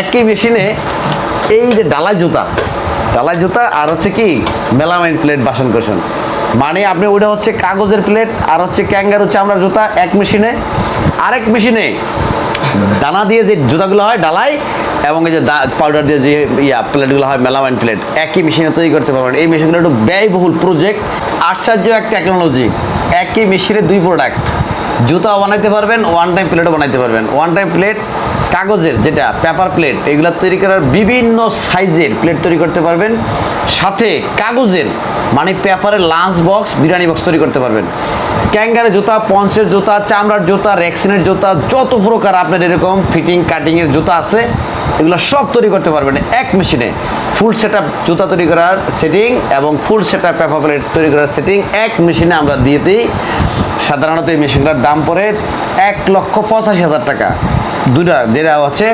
একই মেশিনে এই যে ডালাই জুতা ডালাই জুতা আর হচ্ছে কি মেলামাইন প্লেট বাসন কোসন। মানে আপনি ওটা হচ্ছে কাগজের প্লেট আর হচ্ছে ক্যাঙ্গারু চামড়ার জুতা এক মেশিনে। আরেক মেশিনে দানা দিয়ে যে জুতাগুলো হয় ডালাই এবং এই যে পাউডার দিয়ে যে ইয়া প্লেটগুলো হয় মেলামাইন প্লেট একই মেশিনে তৈরি করতে পারবেন। এই মেশিনগুলো একটু ব্যয়বহুল প্রজেক্ট আশ্চর্য এক টেকনোলজি একই মেশিনে দুই প্রোডাক্ট জুতাও বানাইতে পারবেন ওয়ান টাইম প্লেটও বানাইতে পারবেন। ওয়ান টাইম প্লেট কাগজের যেটা পেপার প্লেট এগুলো তৈরি করার বিভিন্ন সাইজের প্লেট তৈরি করতে পারবেন। সাথে কাগজের মানে পেপারের লাঞ্চ বক্স বিরিয়ানি বক্স তৈরি করতে পারবেন। ক্যাঙ্গারের জুতা পঞ্চের জুতা, চামড়ার জুতা, রেক্সিনের জুতা, যত প্রকার আপনার এরকম ফিটিং কাটিংয়ের জুতা আছে, এগুলো সব তৈরি করতে পারবেন এক মেশিনে ফুল সেট আপ জুতা তৈরি করার সেটিং এবং full set up paper plate তৈরি করার সেটিং এক মেশিনে আমরা দিয়ে দিই। সাধারণত এই মেশিনটার দাম পড়ে এক লক্ষ পঁচাশি হাজার টাকা। দুইটা, যেটা হচ্ছে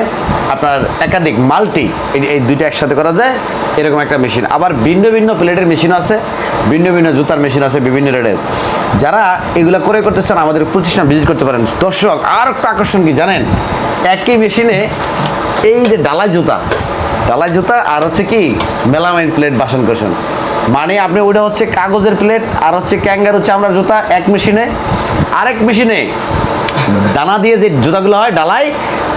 আপনার একাধিক মাল্টি, এই দুইটা একসাথে করা যায়, এরকম একটা মেশিন। আবার ভিন্ন ভিন্ন প্লেটের মেশিন আছে, ভিন্ন ভিন্ন জুতার মেশিন আছে, বিভিন্ন রেটের। যারা এগুলো করে করতে চান আমাদের প্রতিষ্ঠান ভিজিট করতে পারেন। দর্শক, আর একটা আকর্ষণ কি জানেন? একই মেশিনে এই যে ডালাই জুতা ডালাই জুতা আর হচ্ছে কি, মেলামাইন প্লেট বাসন কোসন মানে আপনি ওটা হচ্ছে কাগজের প্লেট, আর হচ্ছে ক্যাঙ্গারু চামড়ার জুতা, এক মেশিনে। আরেক মেশিনে দানা দিয়ে যে জুতাগুলো হয় ডালাই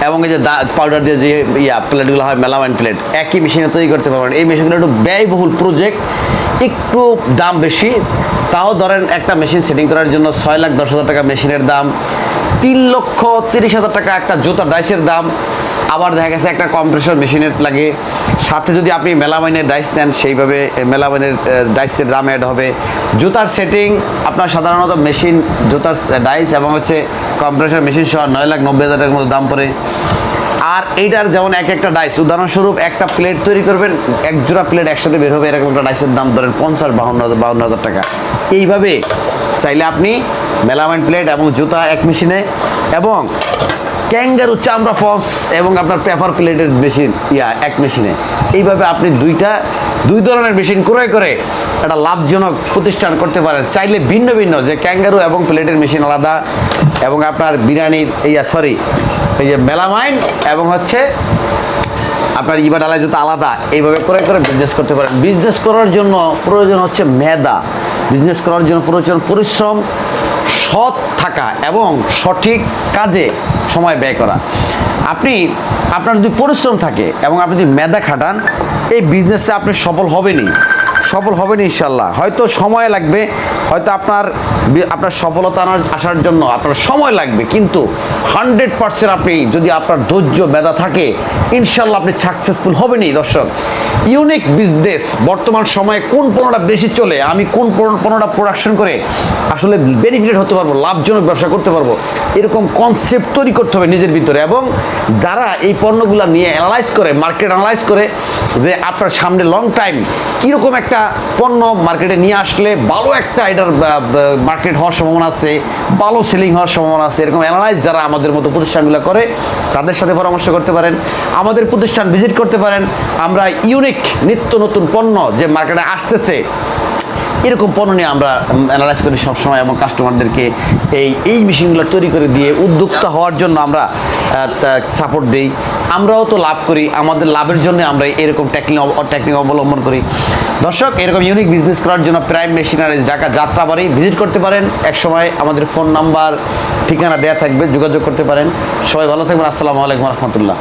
এবং এই যে পাউডার দিয়ে যে ইয়া প্লেটগুলো হয় মেলামাইন প্লেট একই মেশিনে তৈরি করতে পারবেন। এই মেশিনগুলো একটু ব্যয়বহুল প্রজেক্ট একটু দাম বেশি। তাও ধরেন একটা মেশিন সেটিং করার জন্য ছয় লাখ দশ হাজার টাকা মেশিনের দাম, তিন লক্ষ তিরিশ হাজার টাকা একটা জুতা ডাইসের দাম আবার দেখা গেছে একটা কম্প্রেসর মেশিনের লাগে। সাথে যদি আপনি মেলামাইনের ডাইস নেন, সেইভাবে মেলামাইনের ডাইসের দাম অ্যাড হবে। জুতার সেটিং আপনার সাধারণত মেশিন, জুতার ডাইস এবং হচ্ছে কম্প্রেসর মেশিন সহ নয় লাখ নব্বই হাজার টাকার মতো দাম পড়ে। আর এইটার যেমন এক একটা ডাইস উদাহরণস্বরূপ একটা প্লেট তৈরি করবেন, এক জোড়া প্লেট একসাথে বের হবে, এরকম একটা ডাইসের দাম ধরেন পঞ্চাশ, বাহান্ন হাজার বাহান্ন হাজার টাকা। এইভাবে চাইলে আপনি মেলামাইন প্লেট এবং জুতা এক মেশিনে এবং ক্যাঙ্গারু, চামড়া ফস এবং আপনার পেপার প্লেটের মেশিন, ইয়া, এক মেশিনে। এইভাবে আপনি দুইটা, দুই ধরনের মেশিন ক্রয় করে একটা লাভজনক প্রতিষ্ঠান করতে পারেন। চাইলে ভিন্ন ভিন্ন, যে ক্যাঙ্গারু এবং প্লেটের মেশিন আলাদা এবং আপনার বিরিয়ানির ইয়া, সরি, এই যে মেলামাইন এবং হচ্ছে আপনার ইবা ডালাই জুতো আলাদা, এইভাবে করে করে বিজনেস করতে পারেন। বিজনেস করার জন্য প্রয়োজন হচ্ছে মেধা। বিজনেস করার জন্য প্রয়োজন পরিশ্রম সৎ থাকা এবং সঠিক কাজে সময় ব্যয় করা। আপনি, আপনার যদি পরিশ্রম থাকে এবং আপনি যদি মেধা খাটান, এই বিজনেসে আপনি সফল হবেনই। সফল হবেন ইনশাল্লাহ হয়তো সময় লাগবে, হয়তো আপনার আপনার সফলতা আনার, আসার জন্য আপনার সময় লাগবে, কিন্তু হান্ড্রেড পার্সেন্ট আপনি যদি আপনার ধৈর্য, মেধা থাকে ইনশাল্লাহ আপনি সাকসেসফুল হবেনই, দর্শক। ইউনিক বিজনেস বর্তমান সময়ে কোন পণ্যটা বেশি চলে, আমি কোন পণ্যটা প্রোডাকশন করে আসলে বেনিফিটেড হতে পারব, লাভজনক ব্যবসা করতে পারব, এরকম কনসেপ্ট তৈরি করতে হবে নিজের ভিতরে। এবং যারা এই পণ্যগুলো নিয়ে অ্যানালাইজ করে মার্কেট অ্যানালাইজ করে যে আপনার সামনে লং টাইম কীরকম একটা পণ্য মার্কেটে নিয়ে আসলে ভালো একটা এটার মার্কেট হওয়ার সম্ভাবনা আছে, ভালো সেলিং হওয়ার সম্ভাবনা আছে, এরকম অ্যানালাইজ যারা আমাদের মতো প্রতিষ্ঠানগুলো করে, তাদের সাথে পরামর্শ করতে পারেন, আমাদের প্রতিষ্ঠান ভিজিট করতে পারেন, আমরা ইউনিক নিত্য নতুন পণ্য যে মার্কেটে আসতেছে। এরকম পণ্য নিয়ে আমরা অ্যানালাইজ করি সবসময় এবং কাস্টমারদেরকে এই এই মেশিনগুলো তৈরি করে দিয়ে উদ্যোক্তা হওয়ার জন্য আমরা সাপোর্ট দিই। আমরাও তো লাভ করি, আমাদের লাভের জন্য আমরা এরকম টেকনিক টেকনিক অবলম্বন করি। দর্শক, এরকম ইউনিক বিজনেস করার জন্য প্রাইম মেশিনারিজ ঢাকা যাত্রা যাত্রাবাড়ি ভিজিট করতে পারেন। এক সময় আমাদের ফোন নাম্বার ঠিকানা দেওয়া থাকবে, যোগাযোগ করতে পারেন। সবাই ভালো থাকবেন। আসসালামু আলাইকুম রহমতুল্লাহ।